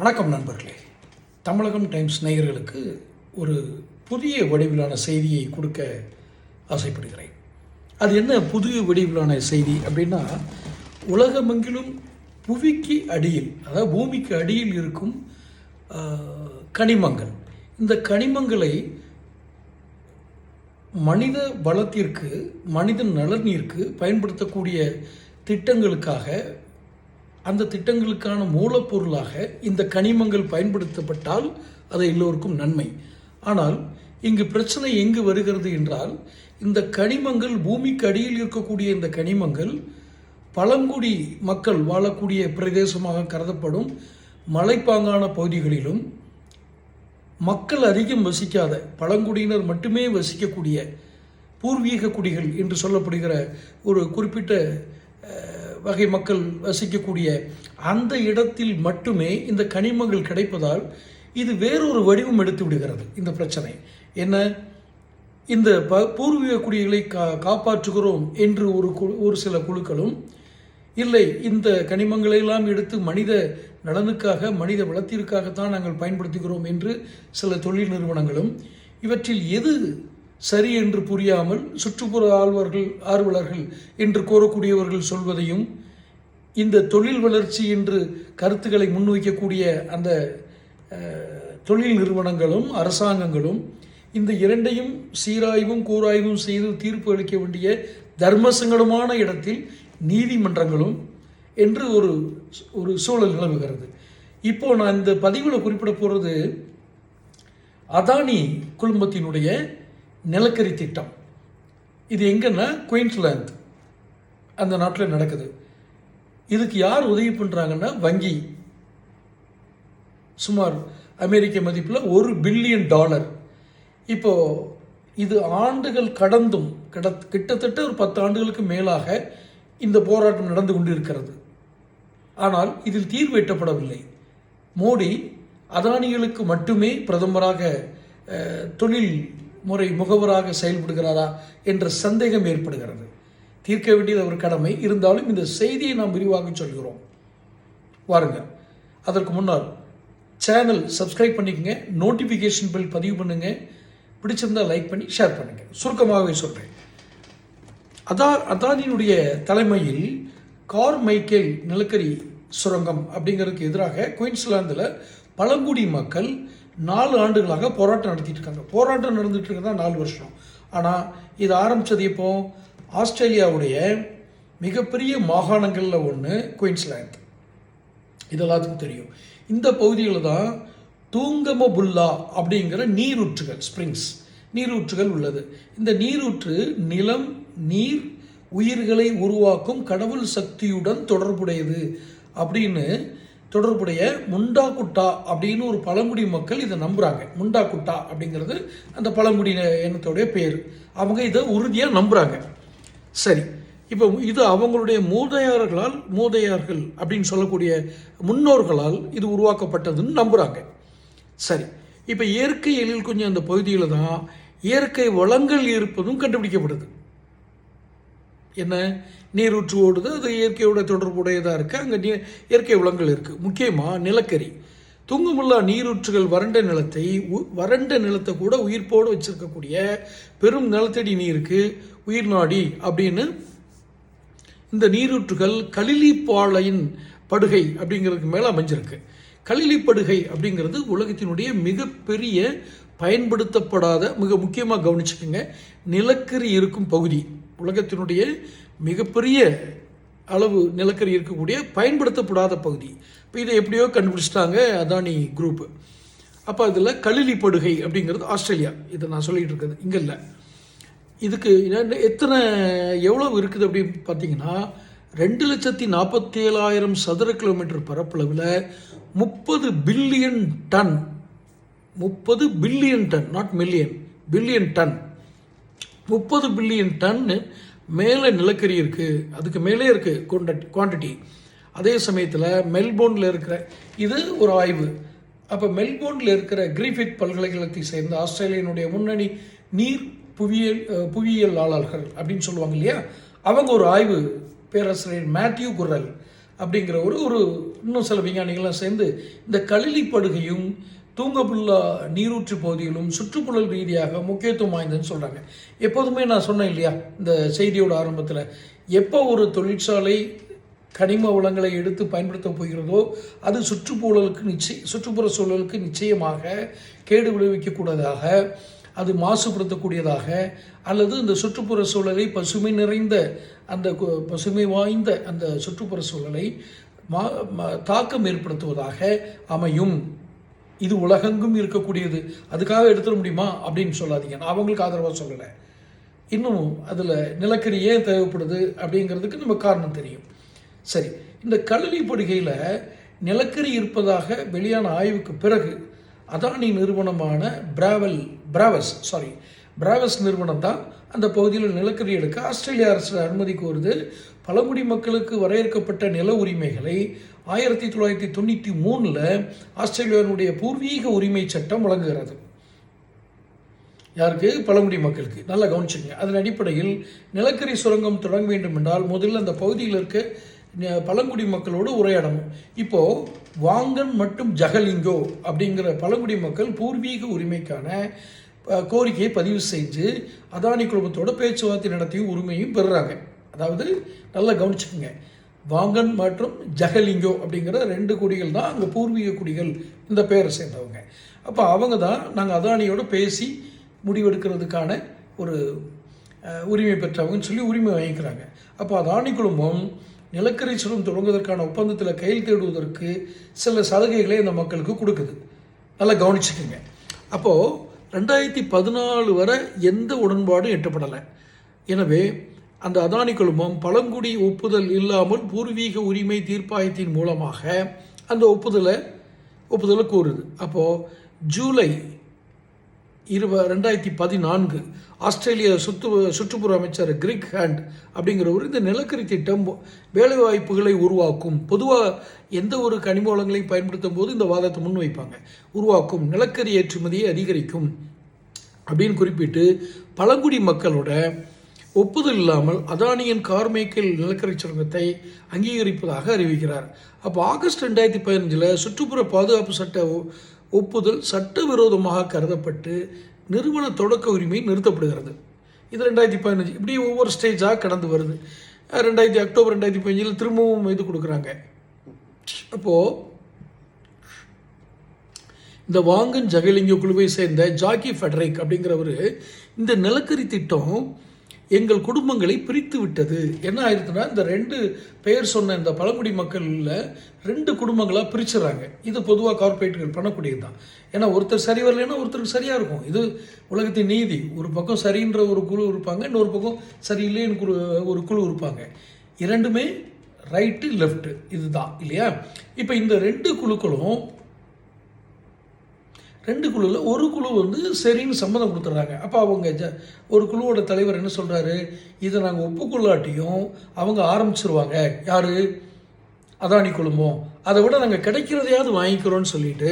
வணக்கம் நண்பர்களே. தமிழகம் டைம்ஸ் நேயர்களுக்கு ஒரு புதிய வடிவிலான செய்தியை கொடுக்க ஆசைப்படுகிறேன். அது என்ன புதிய வடிவிலான செய்தி அப்படின்னா உலகமெங்கிலும் புவிக்கு அடியில் அதாவது பூமிக்கு அடியில் இருக்கும் கனிமங்கள். இந்த கனிமங்களை மனித வளத்திற்கு மனித நலனிற்கு பயன்படுத்தக்கூடிய திட்டங்களுக்காக அந்த திட்டங்களுக்கான மூலப்பொருளாக இந்த கனிமங்கள் பயன்படுத்தப்பட்டால் அது எல்லோருக்கும் நன்மை. ஆனால் இங்கு பிரச்சனை எங்கு வருகிறது என்றால் இந்த கனிமங்கள் பூமிக்கு அடியில் இருக்கக்கூடிய இந்த கனிமங்கள் பழங்குடி மக்கள் வாழக்கூடிய பிரதேசமாக கருதப்படும் மலைப்பாங்கான பகுதிகளிலும் மக்கள் அதிகம் வசிக்காத பழங்குடியினர் மட்டுமே வசிக்கக்கூடிய பூர்வீக குடிகள் என்று சொல்லப்படுகிற ஒரு குறிப்பிட்ட வகை மக்கள் வசிக்கக்கூடிய அந்த இடத்தில் மட்டுமே இந்த கனிமங்கள் கிடைப்பதால் இது வேறொரு வடிவம் எடுத்து விடுகிறது இந்த பிரச்சனை. என்ன? இந்த ப பூர்வீக குடிகளை கா காப்பாற்றுகிறோம் என்று ஒரு குழு ஒரு சில குழுக்களும் இல்லை இந்த கனிமங்களையெல்லாம் எடுத்து மனித நலனுக்காக மனித வளத்திற்காகத்தான் நாங்கள் பயன்படுத்துகிறோம் என்று சில தொழில் நிறுவனங்களும் இவற்றில் எது சரி என்று புரியாமல் சுற்றுப்புற ஆழ்வர்கள் ஆர்வலர்கள் என்று கோரக்கூடியவர்கள் சொல்வதையும் இந்த தொழில் வளர்ச்சி என்று கருத்துக்களை முன்வைக்கக்கூடிய அந்த தொழில் நிறுவனங்களும் அரசாங்கங்களும் இந்த இரண்டையும் சீராய்வும் கூராய்வும் செய்து தீர்ப்பு அளிக்க வேண்டிய தர்மசங்கடமான இடத்தில் நீதிமன்றங்களும் என்று ஒரு ஒரு சூழல் நிலவுகிறது. இப்போ நான் இந்த பதிவில் குறிப்பிட போகிறது அதானி குழுமத்தினுடைய நிலக்கரி திட்டம். இது எங்கன்னா குயின்ஸ்லாந்து அந்த நாட்டில் நடக்குது. இதுக்கு யார் உதவி பண்ணுறாங்கன்னா வங்கி. சுமார் அமெரிக்க மதிப்பில் ஒரு பில்லியன் டாலர். இப்போது இது ஆண்டுகள் கடந்தும் கிட கிட்டத்தட்ட ஒரு பத்து ஆண்டுகளுக்கு மேலாக இந்த போராட்டம் நடந்து கொண்டு இருக்கிறது ஆனால் இதில் தீர்வு எட்டப்படவில்லை. மோடி அதானிகளுக்கு மட்டுமே பிரதமராக தொழில் முறை முகவராக செயல்படுகிறாரா என்ற சந்தேகம் ஏற்படுகிறது. தீர்க்க வேண்டியது ஒரு கடமை. இருந்தாலும் இந்த செய்தியை நாம் விரிவாக சொல்கிறோம். வாருங்கள். அதற்கு முன்னால் சேனல் சப்ஸ்கிரைப் பண்ணிக்கங்க நோட்டிஃபிகேஷன் பில் பதிவு பண்ணுங்க. பிடிச்சிருந்தா லைக் பண்ணி ஷேர் பண்ணுங்க. சுருக்கமாகவே சொல்கிறேன் அதா அதானியினுடைய தலைமையில் கார் மைக்கேல் நிலக்கரி சுரங்கம் அப்படிங்கிறதுக்கு எதிராக குயின்ஸ்லாந்தில் பழங்குடி மக்கள் நாலு ஆண்டுகளாக போராட்டம் நடத்திட்டு இருக்காங்க போராட்டம் நடந்துட்டு இருக்கிறதா நாலு வருஷம். ஆனால் இது ஆரம்பித்தது இப்போ ஆஸ்திரேலியாவுடைய மிகப்பெரிய மாகாணங்களில் ஒன்று குயின்ஸ்லாந்து. இது எல்லாத்துக்கும் தெரியும். இந்த பகுதியில் தான் தூங்கமபுல்லா அப்படிங்கிற நீரூற்றுகள் ஸ்ப்ரிங்ஸ் நீரூற்றுகள் உள்ளது. இந்த நீரூற்று நிலம் நீர் உயிர்களை உருவாக்கும் கடவுள் சக்தியுடன் தொடர்புடையது அப்படின்னு தொடர்புடைய முண்டா குட்டா அப்படின்னு ஒரு பழங்குடி மக்கள் இதை நம்புகிறாங்க முண்டா குட்டா அப்படிங்கிறது அந்த பழங்குடி இனத்தோடைய பேர். அவங்க இதை உறுதியாக நம்புகிறாங்க சரி. இப்போ இது அவங்களுடைய மூதையார்களால் மூதையார்கள் அப்படின்னு சொல்லக்கூடிய முன்னோர்களால் இது உருவாக்கப்பட்டதுன்னு நம்புகிறாங்க சரி. இப்போ இயற்கை எழில் கொஞ்சம் அந்த பகுதியில் தான் இயற்கை வளங்கள் இருப்பதும் கண்டுபிடிக்கப்படுது. என்ன? நீரூற்று ஓடுது அது இயற்கையோட தொடர்புடையதாக இருக்குது அங்கே நீ இயற்கை வளங்கள் இருக்குது முக்கியமாக நிலக்கரி. துங்குமுல்லா நீரூற்றுகள் வறண்ட நிலத்தை உ- வறண்ட நிலத்தை கூட உயிர்ப்போடு வச்சிருக்கக்கூடிய பெரும் நிலத்தடி நீருக்கு உயிர் நாடி அப்படின்னு இந்த நீரூற்றுகள் கலிலிப்பாளையின் படுகை அப்படிங்கிறதுக்கு மேலே அமைஞ்சிருக்கு. கலிலிப்படுகை அப்படிங்கிறது உலகத்தினுடைய மிகப்பெரிய பயன்படுத்தப்படாத மிக முக்கியமாக கவனிச்சுக்கோங்க நிலக்கரி இருக்கும் பகுதி. உலகத்தினுடைய மிகப்பெரிய அளவு நிலக்கரி இருக்கக்கூடிய பயன்படுத்தப்படாத பகுதி. இப்போ இதை எப்படியோ கண்டுபிடிச்சிட்டாங்க அதானி குரூப்பு அப்போ அதில் கலிலி படுகை அப்படிங்கிறது ஆஸ்திரேலியா. இதை நான் சொல்லிகிட்டு இருக்கிறது இங்கே இல்லை. இதுக்கு என்ன- எத்தனை எவ்வளவு இருக்குது அப்படின்னு பார்த்தீங்கன்னா ரெண்டு லட்சத்தி நாற்பத்தி ஏழாயிரம் சதுர கிலோமீட்டர் பரப்பளவில் முப்பது பில்லியன் டன் முப்பது billion ton not million billion ton. முப்பது பில்லியன் டன்னு மேலே நிலக்கரி இருக்குது அதுக்கு மேலே இருக்குது குவான்டிட்டி அதே சமயத்தில் மெல்போர்னில் இருக்கிற இது ஒரு ஆய்வு. அப்போ மெல்போர்னில் இருக்கிற கிரிஃபித் பல்கலைக்கழகத்தை சேர்ந்த ஆஸ்திரேலியனுடைய முன்னணி நீர் புவியியல் புவியியலாளர்கள் அப்படின்னு சொல்லுவாங்க இல்லையா? அவங்க ஒரு ஆய்வு. பேராசிரியர் மேத்யூ குரல் அப்படிங்கிற ஒரு ஒரு இன்னும் சில விஞ்ஞானிகள்லாம் சேர்ந்து இந்த கலிலி படுகையும் தூங்கபுல்லா நீரூற்று பகுதிகளும் சுற்றுப்புறல் ரீதியாக முக்கியத்துவம் வாய்ந்ததுன்னு சொல்கிறாங்க எப்போதுமே நான் சொன்னேன் இல்லையா இந்த செய்தியோட ஆரம்பத்தில் எப்போ ஒரு தொழிற்சாலை கனிம வளங்களை எடுத்து பயன்படுத்த போகிறதோ அது சுற்றுப்புழலுக்கு நிச்சய சுற்றுப்புற சூழலுக்கு நிச்சயமாக கேடு விளைவிக்கக்கூடியதாக அது மாசுபடுத்தக்கூடியதாக அல்லது இந்த சுற்றுப்புற சூழலை பசுமை நிறைந்த அந்த கு- பசுமை வாய்ந்த அந்த சுற்றுப்புற சூழலை மா ம- தாக்கம் ஏற்படுத்துவதாக அமையும். இது உலகெங்கும் இருக்கக்கூடியது. அதுக்காக எடுத்துட முடியுமா? அப்படின்னு சொல்லாதீங்க. நான் அவங்களுக்கு ஆதரவாக சொல்லலை. இன்னும் அதில் நிலக்கரி ஏன் தேவைப்படுது அப்படிங்கிறதுக்கு நம்ம காரணம் தெரியும். சரி இந்த களரி படுகையில் நிலக்கரி இருப்பதாக வெளியான ஆய்வுக்கு பிறகு அதானி நிறுவனமான பிராவல் பிராவஸ் சாரி பிராவஸ் நிறுவனம் தான் அந்த பகுதியில் நிலக்கரி எடுக்க ஆஸ்திரேலிய அரசு அனுமதி கோருது. பழங்குடி மக்களுக்கு வரையறுக்கப்பட்ட நில உரிமைகளை ஆயிரத்தி தொள்ளாயிரத்தி தொண்ணூற்றி மூணில் ஆஸ்திரேலியாவினுடைய பூர்வீக உரிமை சட்டம் வழங்குகிறது. யாருக்கு? பழங்குடி மக்களுக்கு. நல்லா கவனிச்சுங்க அதன் அடிப்படையில் நிலக்கரி சுரங்கம் தொடங்க வேண்டும் என்றால் முதல்ல அந்த பகுதியில் இருக்க பழங்குடி மக்களோடு உரையாடணும். இப்போது வாங்கன் மற்றும் ஜகலிங்கோ அப்படிங்கிற பழங்குடி மக்கள் பூர்வீக உரிமைக்கான கோரிக்கையை பதிவு செஞ்சு அதானி குழுமத்தோட பேச்சுவார்த்தை நடத்தியும் உரிமையும் பெறுறாங்க. அதாவது நல்லா கவனிச்சுக்கோங்க. வாங்கன் மற்றும் ஜகலிங்கோ அப்படிங்கிற ரெண்டு குடிகள் தான் அங்கே பூர்வீக குடிகள். இந்த பேரை சேர்ந்தவங்க. அப்போ அவங்க தான் நாங்கள் அதானியோடு பேசி முடிவெடுக்கிறதுக்கான ஒரு உரிமை பெற்றவங்கன்னு சொல்லி உரிமை வாங்கிக்கிறாங்க. அப்போ அதானி குழுமம் நிலக்கரி சுரம் தொடங்குவதற்கான ஒப்பந்தத்தில் கையெழுத்திடுவதற்கு சில சலுகைகளை இந்த மக்களுக்கு கொடுக்குது. நல்லா கவனிச்சுக்கோங்க. அப்போது ரெண்டாயிரத்தி பதினாலு வரை எந்த உடன்பாடும் எட்டப்படலை. எனவே அந்த அதானி குழுமம் பழங்குடி ஒப்புதல் இல்லாமல் பூர்வீக உரிமை தீர்ப்பாயத்தின் மூலமாக அந்த ஒப்புதலை ஒப்புதலை கோருது அப்போது ஜூலை இருப ரெண்டாயிரத்தி பதினான்கு ஆஸ்திரேலிய சுற்று சுற்றுப்புற அமைச்சர் கிரிக் ஹேண்ட் அப்படிங்கிறவர் இந்த நிலக்கரி திட்டம் வேலைவாய்ப்புகளை உருவாக்கும் பொதுவாக எந்த ஒரு கனிம வளங்களையும் பயன்படுத்தும் போது இந்த வாதத்தை முன்வைப்பாங்க. உருவாக்கும் நிலக்கரி ஏற்றுமதியை அதிகரிக்கும் அப்படின்னு குறிப்பிட்டு பழங்குடி மக்களோட ஒப்புதல் இல்லாமல் அதானியின் கார்மேக்கல் நிலக்கரி சுரங்கத்தை அங்கீகரிப்பதாக அறிவிக்கிறார். அப்போ ஆகஸ்ட் ரெண்டாயிரத்தி பதினஞ்சில் சுற்றுப்புற பாதுகாப்பு சட்ட ஒப்புதல் சட்டவிரோதமாக கருதப்பட்டு நிறுவன தொடக்க உரிமை நிறுத்தப்படுகிறது. இது ரெண்டாயிரத்தி பதினஞ்சு. இப்படி ஒவ்வொரு ஸ்டேஜாக கடந்து வருது. ரெண்டாயிரத்தி அக்டோபர் ரெண்டாயிரத்தி பதினஞ்சில் திரும்பவும் இது கொடுக்குறாங்க. அப்போது இந்த வாங்கன் ஜெகலிங்க குழுவை சேர்ந்த ஜாக்கி ஃபெடரிக் அப்படிங்கிறவர் இந்த நிலக்கரி திட்டம் எங்கள் குடும்பங்களை பிரித்து விட்டது. என்ன ஆயிருக்குன்னா இந்த ரெண்டு பெயர் சொன்ன இந்த பழங்குடி மக்களில் ரெண்டு குடும்பங்களாக பிரிச்சுறாங்க. இது பொதுவாக கார்ப்பரேட்டுகள் பண்ணக்கூடியது தான் ஏன்னா ஒருத்தர் சரி வரலைன்னா ஒருத்தருக்கு சரியாக இருக்கும். இது உலகத்தின் நீதி. ஒரு பக்கம் சரின்ற ஒரு குழு இருப்பாங்க இன்னொரு பக்கம் சரியில்லைன்னு குழு ஒரு குழு இருப்பாங்க. இரண்டுமே ரைட்டு லெஃப்ட்டு இதுதான் இல்லையா? இப்போ இந்த ரெண்டு குழுக்களும் ரெண்டு குழுவில் ஒரு குழு வந்து சரின்னு சம்மதம் கொடுத்துட்றாங்க அப்போ அவங்க ஜ ஒரு குழுவோட தலைவர் என்ன சொல்கிறாரு இதை நாங்கள் ஒப்புக்கொள்ளாட்டியும் அவங்க ஆரம்பிச்சிருவாங்க. யார்? அதானி குழுமம். அதை விட நாங்கள் கிடைக்கிறதையாவது வாங்கிக்கிறோன்னு சொல்லிட்டு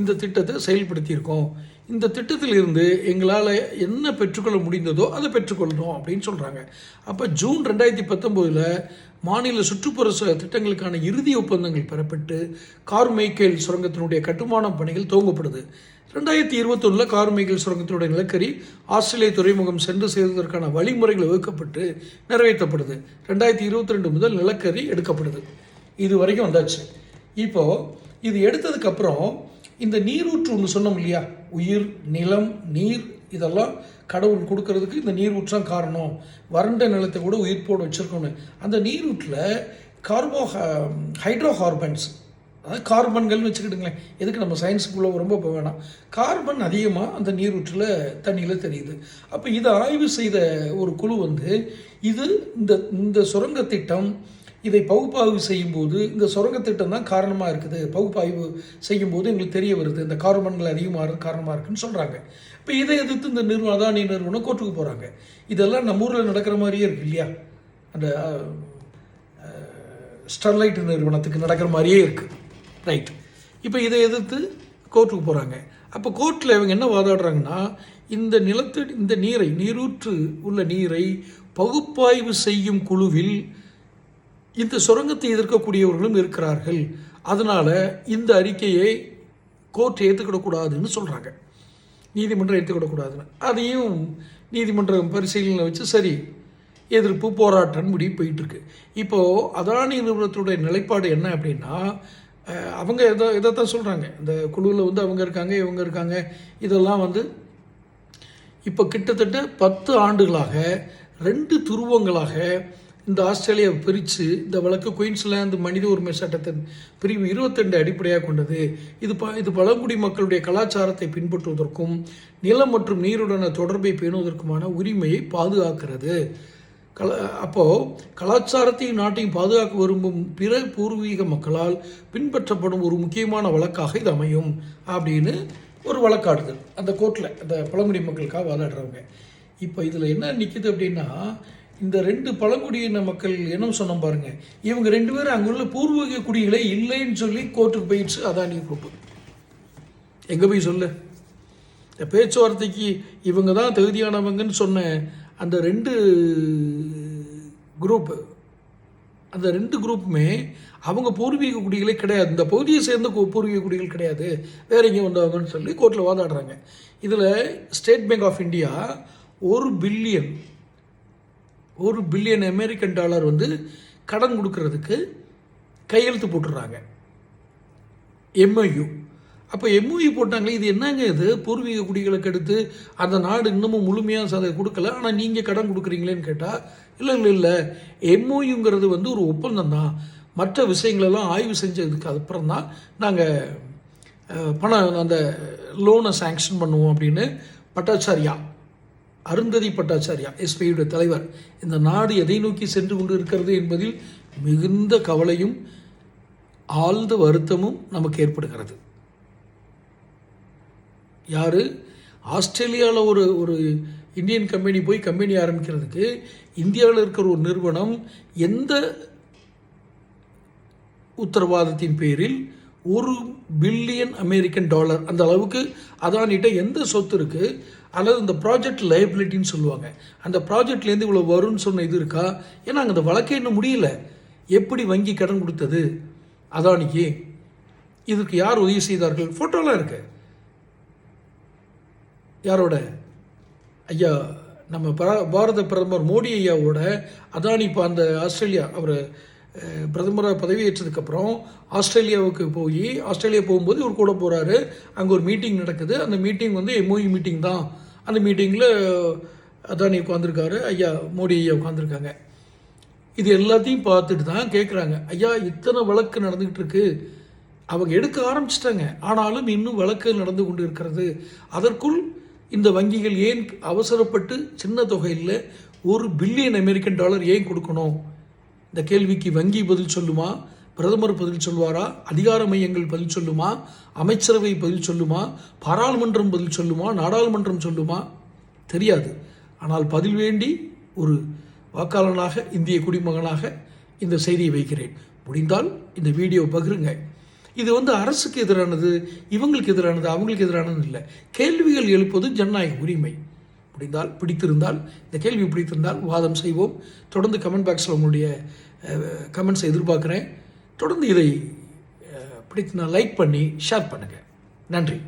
இந்த திட்டத்தை செயல்படுத்தியிருக்கோம். இந்த திட்டத்தில் இருந்து எங்களால் என்ன பெற்றுக்கொள்ள முடிந்ததோ அதை பெற்றுக்கொள்ளணும் அப்படின்னு சொல்கிறாங்க அப்போ ஜூன் ரெண்டாயிரத்தி பத்தொம்போதில் மாநில சுற்றுப்புற சு- திட்டங்களுக்கான இறுதி ஒப்பந்தங்கள் பெறப்பட்டு கார்மைக்கேல் சுரங்கத்தினுடைய கட்டுமானம் பணிகள் துவங்கப்படுது. ரெண்டாயிரத்தி இருபத்தொன்னில் கார்மைக்கேல் சுரங்கத்தினுடைய நிலக்கரி ஆஸ்திரேலிய துறைமுகம் சென்று சேர்வதற்கான வழிமுறைகள் வகுக்கப்பட்டு நிறைவேற்றப்படுது. ரெண்டாயிரத்தி இருபத்தி ரெண்டு முதல் நிலக்கரி எடுக்கப்படுது. இது வரைக்கும் வந்தாச்சு. இப்போது இது எடுத்ததுக்கப்புறம் இந்த நீரூற்று ஒன்று சொன்னோம் இல்லையா? உயிர் நிலம் நீர் இதெல்லாம் கடவுள் கொடுக்கறதுக்கு இந்த நீரூற்று காரணம். வறண்ட நிலத்தை கூட உயிர் போட வச்சிருக்கோன்னு அந்த நீரூற்றில் கார்போ ஹைட்ரோ கார்பன்ஸ் அதாவது கார்பன்கள்னு வச்சுக்கிட்டுங்களேன். எதுக்கு நம்ம சயின்ஸுக்குள்ளே ரொம்ப போக வேணாம். கார்பன் அதிகமாக அந்த நீரூற்றில் தண்ணியில் தெரியுது. அப்போ இதை ஆய்வு செய்த ஒரு குழு வந்து இது இந்த இந்த சுரங்க திட்டம் இதை பகுப்பாய்வு செய்யும்போது இந்த சுரங்க திட்டம் தான் காரணமாக இருக்குது. பகுப்பாய்வு செய்யும்போது எங்களுக்கு தெரிய வருது. இந்த கார்பன்கள் அதிகமாக காரணமாக இருக்குன்னு சொல்கிறாங்க இப்போ இதை எதிர்த்து இந்த நிறுவனம் அதானி நிறுவனம் கோர்ட்டுக்கு போகிறாங்க இதெல்லாம் நம்ம ஊரில் நடக்கிற மாதிரியே இருக்கு இல்லையா? அந்த ஸ்டெர்லைட் நிறுவனத்துக்கு நடக்கிற மாதிரியே இருக்குது ரைட். இப்போ இதை எதிர்த்து கோர்ட்டுக்கு போகிறாங்க அப்போ கோர்ட்டில் இவங்க என்ன வாதாடுறாங்கன்னா இந்த நிலத்து இந்த நீரை நீரூற்று உள்ள நீரை பகுப்பாய்வு செய்யும் குழுவில் இந்த சுரங்கத்தை எதிர்க்கக்கூடியவர்களும் இருக்கிறார்கள். அதனால் இந்த அறிக்கையை கோர்ட் ஏற்றுக்கிடக்கூடாதுன்னு சொல்கிறாங்க நீதிமன்றம் ஏற்றுக்கிடக்கூடாதுன்னு அதையும் நீதிமன்றம் பரிசீலனை வச்சு சரி எதிர்ப்பு போராட்டம் முடிவு போயிட்டுருக்கு. இப்போது அதானி நிறுவனத்துடைய நிலைப்பாடு என்ன அப்படின்னா அவங்க எதை இதைத்தான் சொல்கிறாங்க இந்த குழுவில் வந்து அவங்க இருக்காங்க இவங்க இருக்காங்க. இதெல்லாம் வந்து இப்போ கிட்டத்தட்ட பத்து ஆண்டுகளாக ரெண்டு துருவங்களாக இந்த ஆஸ்திரேலியாவை பிரித்து இந்த வழக்கு குயின்ஸ்லாந்து மனித உரிமை சட்டத்தின் பிரிவு இருபத்தெண்டு அடிப்படையாக கொண்டது. இது ப இது பழங்குடி மக்களுடைய கலாச்சாரத்தை பின்பற்றுவதற்கும் நிலம் மற்றும் நீருடன தொடர்பை பேணுவதற்குமான உரிமையை பாதுகாக்கிறது. கல அப்போது கலாச்சாரத்தையும் நாட்டையும் பாதுகாக்க விரும்பும் பிற பூர்வீக மக்களால் பின்பற்றப்படும் ஒரு முக்கியமான வழக்காக இது அமையும் அப்படின்னு ஒரு வழக்காடுதல். அந்த கோர்ட்டில் அந்த பழங்குடி மக்களுக்காக வாதாடுறவங்க. இப்போ இதில் என்ன நிற்கிது அப்படின்னா இந்த ரெண்டு பழங்குடியின மக்கள் என்ன சொன்னோம் பாருங்க. இவங்க ரெண்டு பேரும் அங்குள்ள பூர்வீக குடிகளே இல்லைன்னு சொல்லி கோர்ட்டுக்கு போயிடுச்சு. அதானி குரூப்பு. எங்கே போய் சொல்லு? இந்த பேச்சுவார்த்தைக்கு இவங்க தான் தகுதியானவங்கன்னு சொன்ன அந்த ரெண்டு குரூப்பு அந்த ரெண்டு குரூப்புமே அவங்க பூர்வீக குடிகளே கிடையாது. இந்த பகுதியை சேர்ந்த பூர்வீக குடிகள் கிடையாது. வேற எங்கேயும் வந்தவங்கன்னு சொல்லி கோர்ட்டில் வாதாடுறாங்க. இதில் ஸ்டேட் பேங்க் ஆஃப் இந்தியா ஒரு பில்லியன் ஒரு பில்லியன் அமெரிக்கன் டாலர் வந்து கடன் கொடுக்கறதுக்கு கையெழுத்து போட்டுடுறாங்க எம்ஐயு அப்போ எம்ஓயு போட்டாங்களே இது என்னங்க இது? பூர்வீக குடிகளுக்கு எடுத்து அந்த நாடு இன்னமும் முழுமையாக அதை கொடுக்கல ஆனால் நீங்கள் கடன் கொடுக்குறீங்களேன்னு கேட்டால் இல்லை இல்லை இல்லை. எம்ஓயுங்கிறது வந்து ஒரு ஒப்பந்தம் தான். மற்ற விஷயங்களெல்லாம் ஆய்வு செஞ்சதுக்கு அப்புறம் தான் நாங்கள் பணம் அந்த லோனை சாங்ஷன் பண்ணுவோம் அப்படின்னு பட்டாச்சாரியா அருந்ததி பட்டாச்சாரியா எஸ்பியுடைய தலைவர். இந்த நாடு எதை நோக்கி சென்று கொண்டு இருக்கிறது என்பதில் மிகுந்த கவலையும் ஆழ்ந்த வருத்தமும் நமக்கு ஏற்படுகிறது. யார்? ஆஸ்திரேலியாவில் ஒரு ஒரு இந்தியன் கம்பெனி போய் கம்பெனி ஆரம்பிக்கிறதுக்கு இந்தியாவில் இருக்கிற ஒரு நிறுவனம் எந்த உத்தரவாதத்தின் பேரில் ஒரு பில்லியன் அமெரிக்கன் டாலர் அந்த அளவுக்கு அதானிட்ட எந்த சொத்து இருக்குது அல்லது இந்த ப்ராஜெக்ட் லைபிலிட்டின்னு சொல்லுவாங்க. அந்த ப்ராஜெக்ட்லேருந்து இவ்வளோ வரும்னு சொன்ன இது இருக்கா? ஏன்னா அங்கே அந்த வழக்கே இன்னும் முடியல. எப்படி வங்கி கடன் கொடுத்தது? அதானிக்கு இதுக்கு யார் உதவி செய்தார்கள்? ஃபோட்டோலாம் இருக்கு. யாரோட? ஐயா நம்ம பாரத பிரதமர் மோடி ஐயாவோட அதானி இப்போ அந்த ஆஸ்திரேலியா அவர் பிரதமராக பதவியேற்றதுக்கப்புறம் ஆஸ்திரேலியாவுக்கு போய் ஆஸ்திரேலியா போகும்போது இவர் கூட போகிறாரு அங்கே ஒரு மீட்டிங் நடக்குது. அந்த மீட்டிங் வந்து எம்ஓஇ மீட்டிங் தான். அந்த மீட்டிங்கில் அதானி உட்காந்துருக்காரு ஐயா மோடி ஐயா உட்காந்துருக்காங்க இது எல்லாத்தையும் பார்த்துட்டு தான் கேட்குறாங்க ஐயா இத்தனை வழக்கு நடந்துக்கிட்டு இருக்கு. அவங்க எடுக்க ஆரம்பிச்சிட்டாங்க. ஆனாலும் இன்னும் வழக்கு நடந்து கொண்டு இருக்கிறது அதற்குள் இந்த வங்கிகள் ஏன் அவசரப்பட்டு சின்ன தொகையில் ஒரு பில்லியன் அமெரிக்கன் டாலர் ஏன் கொடுக்கணும்? இந்த கேள்விக்கு வங்கி பதில் சொல்லுமா? பிரதமர் பதில் சொல்வாரா அதிகார மையங்கள் பதில் சொல்லுமா? அமைச்சரவை பதில் சொல்லுமா? பாராளுமன்றம் பதில் சொல்லுமா? நாடாளுமன்றம் சொல்லுமா? தெரியாது. ஆனால் பதில் வேண்டி ஒரு வாக்காளனாக இந்திய குடிமகனாக இந்த செய்தியை வைக்கிறேன். முடிந்தால் இந்த வீடியோ பகிருங்க. இது வந்து அரசுக்கு எதிரானது இவங்களுக்கு எதிரானது அவங்களுக்கு எதிரானது இல்லை. கேள்விகள் எழுப்பது ஜனநாயக உரிமை. முடிந்தால் பிடித்திருந்தால் இந்த கேள்வி பிடித்திருந்தால் வாதம் செய்வோம். தொடர்ந்து கமெண்ட் பாக்ஸில் உங்களுடைய கமெண்ட்ஸை எதிர்பார்க்குறேன். தொடர்ந்து இதை அஹ், பிடித்து லைக் பண்ணி ஷேர் பண்ணுங்கள் நன்றி.